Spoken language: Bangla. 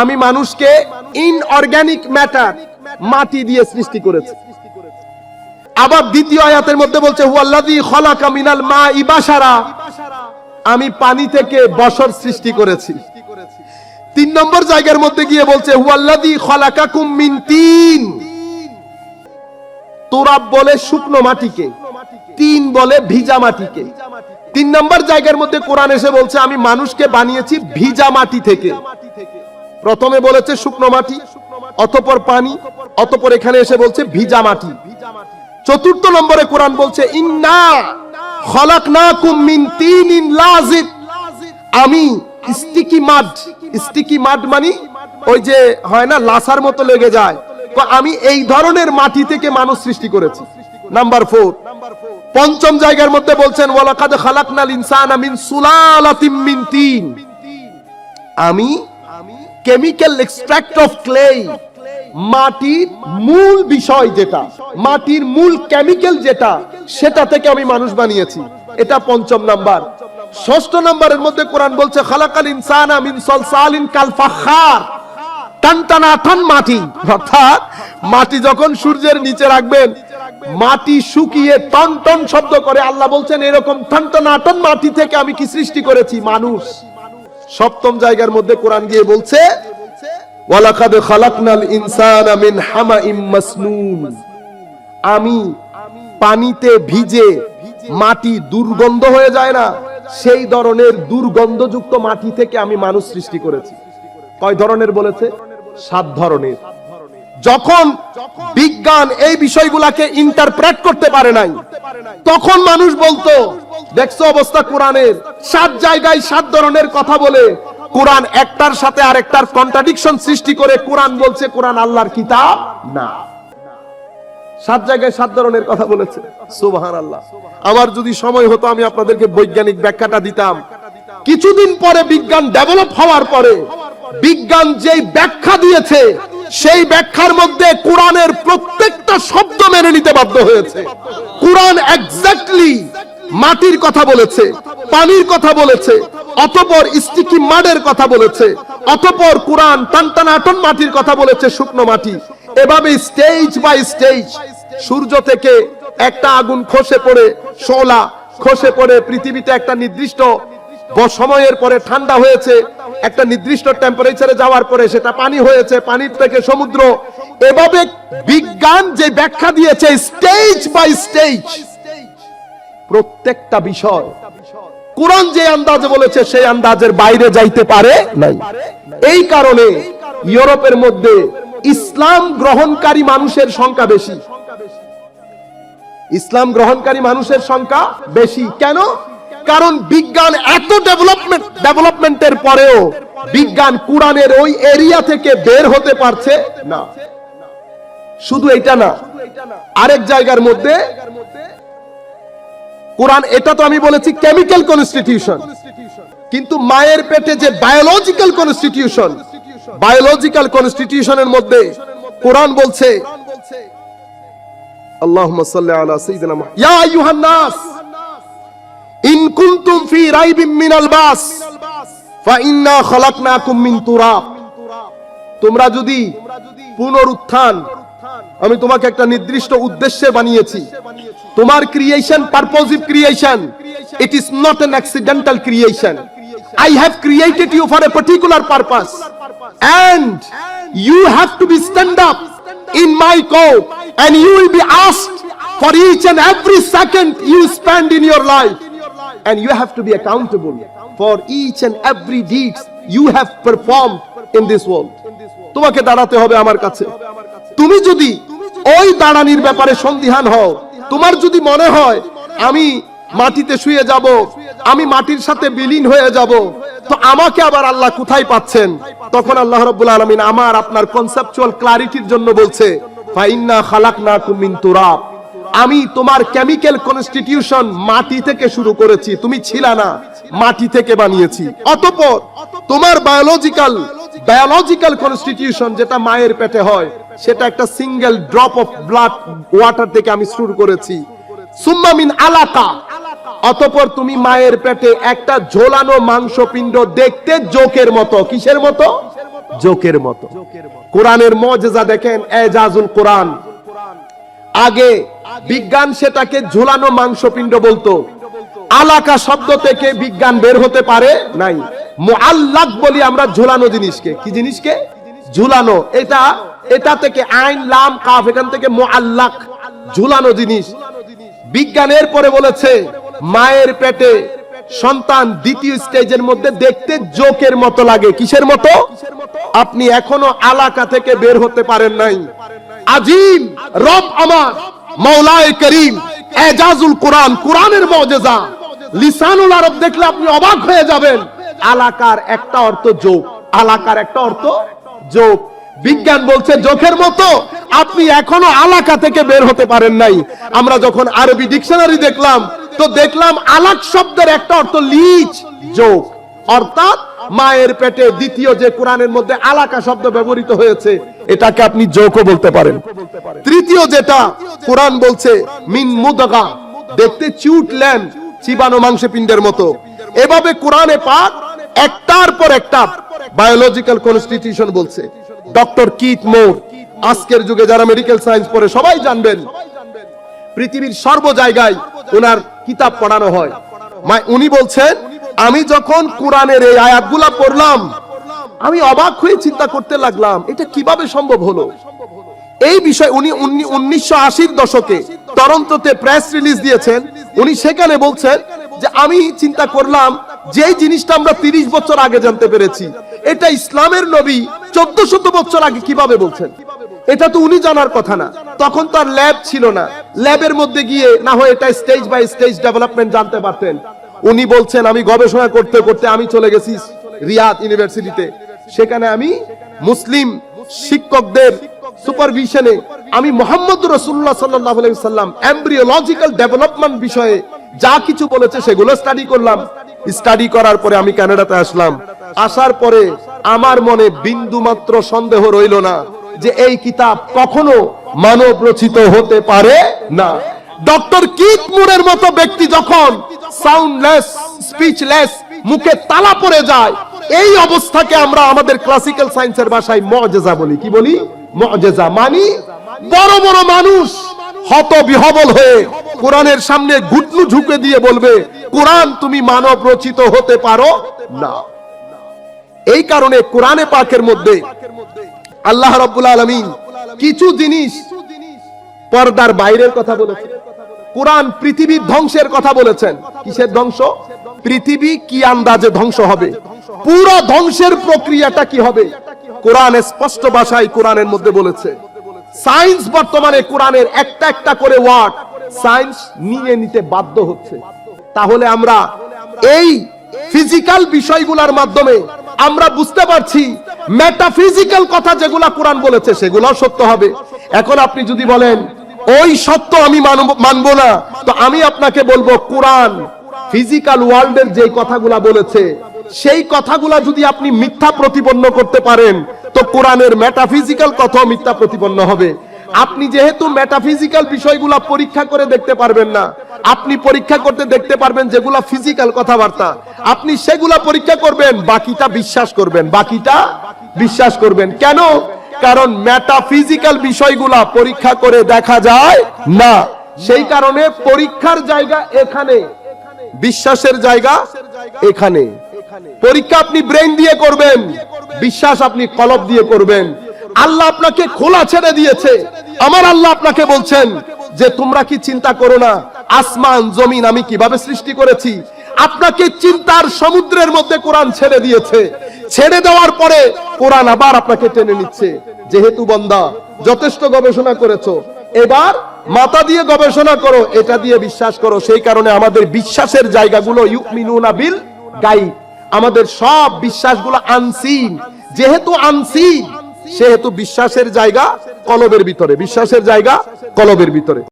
আমি মানুষকে ইনঅর্গানিক ম্যাটার মাটি দিয়ে সৃষ্টি করেছি। আবার দ্বিতীয় আয়াতের মধ্যে বলছে মিনাল মাই বাশারা। আমি পানি থেকে বসর সৃষ্টি করেছি। তিন নম্বর জায়গার মধ্যে গিয়ে বলছে মিন তিন। তোরাব বলে শুকনো মাটিকে, তিন বলে ভিজা মাটিকে। তিন নম্বর জায়গার মধ্যে কোরআন এসে বলছে, আমি মানুষকে বানিয়েছি ভিজা মাটি থেকে। প্রথমে বলেছে শুকনো মাটি, অতপর পানি, অতপর এখানে এসে বলছে ভিজা মাটি। চতুর্থ নম্বরে কোরআন বলছে লাজিব আমি স্টিকি মাড স্টিকি মাড মানে ওই যে হয় না, লাসার মতো লেগে যায়। আমি এই ধরনের মাটি থেকে মানুষ সৃষ্টি করেছি। নাম্বার ফোর পঞ্চম জায়গার মধ্যে বলছেন, ওয়ালাকাদ খালাকনাল সুলালাতিম মিন তিন। আমি কেমিক্যাল এক্সট্রাক্ট অফ ক্লে মাটির মূল বিষয় যেটা, মাটির মূল কেমিক্যাল যেটা, সেটা থেকে আমি মানুষ বানিয়েছি। এটা পঞ্চম নাম্বার। ষষ্ঠ নাম্বারের মধ্যে কোরআন বলছে, খালাকাল ইনসানা মিন সলসালিন কাল ফাখার। মাটি। অর্থাৎ মাটি যখন সূর্যের নিচে রাখবেন মাটি শুকিয়ে টন টন শব্দ করে আল্লাহ বলছেন, এরকম টান মাটি থেকে আমি কি সৃষ্টি করেছি? মানুষ। সপ্তম জায়গার মধ্যে কোরআন গিয়ে বলছে আমি পানিতে ভিজে মাটি দুর্গন্ধ হয়ে যায় না, সেই ধরনের দুর্গন্ধযুক্ত মাটি থেকে আমি মানুষ সৃষ্টি করেছি। কয় ধরনের বলেছে? সাত ধরনের। যখন বিজ্ঞান এই বিষয়গুলাকে ইন্টারপ্রেট করতে পারে নাই, তখন মানুষ বলতো, দেখছ অবস্থা কোরআনের? সাত জায়গায় সাত ধরনের কথা বলে, কোরআন একটার সাথে আরেকটার কন্ট্রাডিকশন সৃষ্টি করে কোরআন বলছে, কোরআন আল্লাহর কিতাব না। সাত জায়গায় সাত ধরনের কথা বলেছে। সুবহান আল্লাহ আমার যদি সময় হতো, আমি আপনাদেরকে বৈজ্ঞানিক ব্যাখ্যাটা দিতাম। কিছুদিন পরে বিজ্ঞান ডেভেলপ হওয়ার পরে, বিজ্ঞান যেই ব্যাখ্যা দিয়েছে সেই ব্যাখ্যার মধ্যে কোরআনের প্রত্যেকটা শব্দ মেনে নিতে বাধ্য হয়েছে। কোরআন এক্স্যাক্টলি মাটির কথা বলেছে, পানির কথা বলেছে, অতপর স্টিকি মাডের কথা বলেছে, অতপর কোরআন টানটানাটন মাটির কথা বলেছে শুকনো মাটি। এভাবে স্টেজ বাই স্টেজ সূর্য থেকে একটা আগুন খসে পড়ে, শোলা খসে পড়ে, পৃথিবীতে একটা নির্দিষ্ট সময়ের পরে ঠান্ডা হয়েছে, একটা নির্দিষ্ট টেম্পারেচারে যাওয়ার পরে সেটা পানি হয়েছে, পানির থেকে সমুদ্র। এভাবে বিজ্ঞান যে ব্যাখ্যা দিয়েছে স্টেজ বাই স্টেজ প্রত্যেকটা বিষয়, কোরআন যে আন্দাজে বলেছে সেই আন্দাজের বাইরে যাইতে পারে নাই। এই কারণে ইউরোপের মধ্যে ইসলাম গ্রহণকারী মানুষের সংখ্যা বেশি। ইসলাম গ্রহণকারী মানুষের সংখ্যা বেশি। কেন? কারণ বিজ্ঞান এত ডেভেলপমেন্ট ডেভেলপমেন্টের পরেও বিজ্ঞান কোরআনের ওই এরিয়া থেকে বের হতে পারছে না। শুধু এটা না, আরেক জায়গার মধ্যে কোরআন, এটা তো আমি বলেছি কেমিক্যাল কনস্টিটিউশন কিন্তু মায়ের পেটে যে বায়োলজিক্যাল কনস্টিটিউশন বায়োলজিক্যাল কনস্টিটিউশনের মধ্যে কোরআন বলছে, আল্লাহুম্মা সাল্লি আলা সাইয়্যিদিনা ইয়া আইয়ুহান নাস! কুনতুম ফি রাইবিম মিনাল বাস, ফা ইন্না খলাকনাকুম মিন তুরাব। তোমরা যদি পুনরুত্থান, আমি তোমাকে একটা নির্দিষ্ট উদ্দেশ্যে বানিয়েছি। তোমার creation purposive creation it is not an accidental creation I have created you for a particular purpose and you have to be stand up in my court, and you will be asked for each and every second you spend in your life. And you have to be accountable for each and every deeds you have performed in this world. তোমাকে দাঁড়াতে হবে আমার কাছে। তুমি যদি ওই দাঁড়ানির ব্যাপারে সন্দিহান হও, তোমার যদি মনে হয়, আমি মাটিতে শুয়ে যাব, আমি মাটির সাথে বিলীন হয়ে যাব, তো আমাকে আবার আল্লাহ কোথায় পাচ্ছেন? তখন আল্লাহ রাব্বুল আলামিন আমার আপনার কনসেপচুয়াল ক্লারিটির জন্য বলছে, ফাইন্না খালাকনাকুম মিন তুরাব। আমি তোমার কেমিক্যাল কনস্টিটিউশন মাটি থেকে শুরু করেছি। তুমি ছিলা না, মাটি থেকে বানিয়েছি। অতঃপর তোমার বায়োলজিক্যাল বায়োলজিক্যাল কনস্টিটিউশন যেটা মায়ের পেটে হয়, সেটা একটা single drop of blood water থেকে আমি শুরু করেছি। সুম্মা মিন আলাকা। অতপর তুমি মায়ের পেটে একটা ঝোলানো মাংসপিণ্ড দেখতে জোকের মতো। কিসের মতো? জোকের মতো। কোরআনের মজেজা দেখেন, এজাজুল কোরআন। আগে বিজ্ঞান সেটাকে ঝুলানো মাংসপিণ্ড বলতো। আলাকা শব্দ থেকে বিজ্ঞান বের হতে পারে নাই। মুআল্লাক বলি আমরা ঝুলানো জিনিসকে। কি জিনিসকে? ঝুলানো। এটা এটা থেকে আইন, লাম, কাফ, এখান থেকে মুআল্লাক। ঝুলানো জিনিস। বিজ্ঞানের পরে বলেছে, মায়ের পেটে সন্তান দ্বিতীয় স্টেজের মধ্যে দেখতে জোকের মতো লাগে। কিসের মতো? আপনি এখনও আলাকা থেকে বের হতে পারেন নাই। আজিম, রব আমার মৌলায় করিম, এজাজুল কোরআন, কোরআনের মজেজা। লিসানুল আরব দেখলে আপনি অবাক হয়ে যাবেন। আলাকার একটা অর্থ যোগ। আলাকার একটা অর্থ যোগ। বিজ্ঞান বলছে জোখের মতো। আপনি এখনও আলাকা থেকে বের হতে পারেন নাই। আমরা যখন আরবি ডিকশনারি দেখলাম, তো দেখলাম আলাক শব্দের একটা অর্থ লিচ যোগ। অর্থাৎ মায়ের পেটে দ্বিতীয় যে কোরআনের মধ্যে আলাকা শব্দ ব্যবহৃত হয়েছে, এটাকে আপনি যোগও বলতে পারেন। তৃতীয় যেটা কোরআন বলছে, মিন মুদগা দেখতে চিউট ল্যাম্প চিবানো মাংস পিণ্ডের মতো। এভাবে কোরআনে পাক একটার পর একটা বায়োলজিক্যাল কনস্টিটিউশন বলছে। ডক্টর কিট মোর, আজকের যুগে যারা মেডিকেল সায়েন্স পড়ে, সবাই জানবেন, পৃথিবীর সর্ব জায়গায় ওনার কিতাব পড়ানো হয়। উনি বলছেন আমি যখন কোরআনের এই আয়াতগুলা পড়লাম, আমি অবাক হয়ে চিন্তা করতে লাগলাম, এটা কীভাবে সম্ভব হলো? এই বিষয় উনি উনিশশো আশির দশকে টরন্টোতে প্রেস রিলিজ দিয়েছেন। উনি সেখানে বলছেন যে, আমি চিন্তা করলাম যে জিনিসটা আমরা তিরিশ বছর আগে জানতে পেরেছি, এটা ইসলামের নবী চোদ্দ শত বছর আগে কীভাবে বলছেন? এটা তো উনি জানার কথা না। তখন তার ল্যাব ছিল না। ল্যাবের মধ্যে গিয়ে না হয় এটা স্টেজ বাই স্টেজ ডেভেলপমেন্ট জানতে পারতেন। উনি বলছেন, আমি গবেষণা করতে করতে আমি চলে গেছি রিয়াদ ইউনিভার্সিটিতে। সেখানে আমি মুসলিম শিক্ষকদের সুপারভিশনে আমি মোহাম্মদ রসুল্লাহ সাল্লাহ সাল্লাম এমব্রিওলজিক্যাল ডেভেলপমেন্ট বিষয়ে যা কিছু বলেছে সেগুলো স্টাডি করলাম। স্টাডি করার পরে আমি কানাডাতে আসলাম। আসার পরে আমার মনে বিন্দু মাত্র সন্দেহ রইল না যে এই কিতাব কখনো মানব রচিত হতে পারে না। ডক্টর কিট মুরের মতো ব্যক্তি যখন সাউন্ডলেস, স্পিচলেস, মুখে তালা পড়ে যায়, এই অবস্থাকে আমরা আমাদের ক্লাসিক্যাল সায়েন্সের ভাষায় মজেজা বলি। কি বলি? মজেজা মানি বড় বড় মানুষ হত বিহবল হয়ে কোরআনের সামনে ঘুটনু ঝুঁকে দিয়ে বলবে, কোরআন তুমি মানব রচিত হতে পারো না। এই কারণে কোরআনে পাকের মধ্যে আল্লাহ রাব্বুল আলামিন কিছু জিনিস পর্দার বাইরের কথা বলেছেন। কোরআন পৃথিবীর ধ্বংসের কথা বলেছেন। কিসের ধ্বংস? পৃথিবী কি আন্দাজে ধ্বংস হবে? পুরো ধ্বংসের প্রক্রিয়াটা কি হবে? কোরআন স্পষ্ট ভাষায় কোরআনের মধ্যে বলেছে। সায়েন্স বর্তমানে কোরআনের একটা একটা করে ওয়ার্ড সায়েন্স নিয়ে নিতে বাধ্য হচ্ছে। তাহলে আমরা এই ফিজিক্যাল বিষয়গুলোর মাধ্যমে আমরা বুঝতে পারছি মেটাফিজিক্যাল কথা যেগুলা কোরআন বলেছে, সেগুলোও সত্য হবে। এখন আপনি যদি বলেন ওই সত্য আমি মানব- না। তো আমি আপনাকে বলব, কোরআন ফিজিক্যাল ওয়ার্ল্ডের যে কথাগুলা বলেছে, সেই কথাগুলা যদি আপনি মিথ্যা প্রতিপন্ন করতে পারেন, তো কোরআনের মেটাফিজিক্যাল কথাও মিথ্যা প্রতিপন্ন হবে। আপনি যেহেতু মেটাফিজিক্যাল বিষয়গুলা পরীক্ষা করে দেখতে পারবেন না, আপনি পরীক্ষা করতে দেখতে পারবেন যেগুলা ফিজিক্যাল কথাবার্তা। আপনি সেগুলা পরীক্ষা করবেন, বাকিটা বিশ্বাস করবেন, বাকিটা বিশ্বাস করবেন। কেন? কারণ মেটাফিজিক্যাল বিষয়গুলা পরীক্ষা করে দেখা যায় না। সেই কারণে পরীক্ষার জায়গা এখানে, বিশ্বাসের জায়গা এখানে। পরীক্ষা আপনি ব্রেন দিয়ে করবেন, বিশ্বাস আপনি কলব দিয়ে করবেন। আল্লাহ আপনাকে খোলা ছেড়ে দিয়েছে। আমার আল্লাহ আপনাকে বলছেন যে, তোমরা কি চিন্তা করো না, আসমান, জমিন আমি কীভাবে সৃষ্টি করেছি আপনাকে চিন্তার সমুদ্রের মধ্যে কোরআন ছেড়ে দিয়েছে। ছেড়ে দেওয়ার পরে কোরআন আবার আপনাকে টেনে নিচ্ছে। যেহেতু বন্দা, যথেষ্ট গবেষণা করেছ। এবার মাথা দিয়ে গবেষণা করো, এটা দিয়ে বিশ্বাস করো। সেই কারণে আমাদের বিশ্বাসের জায়গাগুলো বিল গাইব। আমাদের সব বিশ্বাসগুলো আনসিন। যেহেতু আনসিন, সেহেতু বিশ্বাসের জায়গা কলবের ভিতরে। বিশ্বাসের জায়গা কলবের ভিতরে।